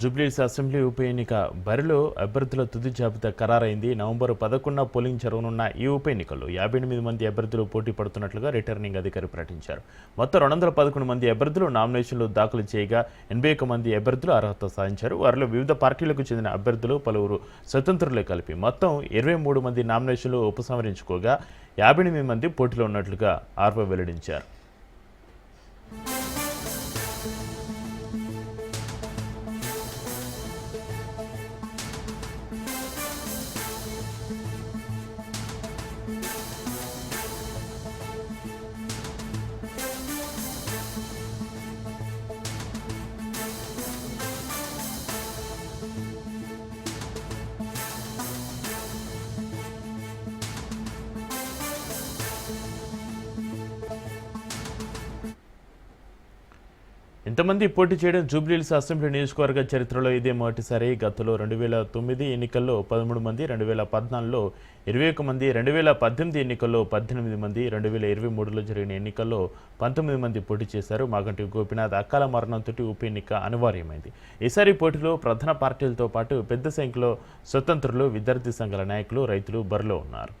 జూబ్లీస్ assembly ఉప ఎన్నిక బరిలో అభ్యర్థుల తుది జాబితా ఖరారైంది. నవంబర్ పదకొండున పోలింగ్ జరగనున్న ఈ ఉప ఎన్నికల్లో యాభై ఎనిమిది మంది అభ్యర్థులు పోటీ పడుతున్నట్లుగా రిటర్నింగ్ అధికారి ప్రకటించారు. మొత్తం రెండు వందల పదకొండు మంది అభ్యర్థులు నామినేషన్లు దాఖలు చేయగా ఎనభై ఒక్క మంది అభ్యర్థులు అర్హత సాధించారు. వారిలో వివిధ పార్టీలకు చెందిన అభ్యర్థులు పలువురు స్వతంత్రులే కలిపి మొత్తం ఇరవై మూడు మంది నామినేషన్లు ఉపసంహరించుకోగా యాభై ఎనిమిది మంది పోటీలో ఉన్నట్లుగా ఆర్వో వెల్లడించారు. ఇంతమంది పోటీ చేయడం జూబ్లీహిల్స్ అసెంబ్లీ నియోజకవర్గ చరిత్రలో ఇదే మొదటిసారి. గతంలో రెండు వేల తొమ్మిది ఎన్నికల్లో పదమూడు మంది రెండు వేల పద్నాలుగులో ఇరవై ఒక మంది రెండు వేల పద్దెనిమిది ఎన్నికల్లో పద్దెనిమిది మంది రెండు వేల ఇరవై మూడులో జరిగిన ఎన్నికల్లో పంతొమ్మిది మంది పోటీ చేశారు. మాగంటి గోపినాథ్ అకాల మరణంతో ఉప ఎన్నిక అనివార్యమైంది. ఈసారి పోటీలో ప్రధాన పార్టీలతో పాటు పెద్ద సంఖ్యలో స్వతంత్రులు విద్యార్థి సంఘాల నాయకులు రైతులు బరిలో ఉన్నారు.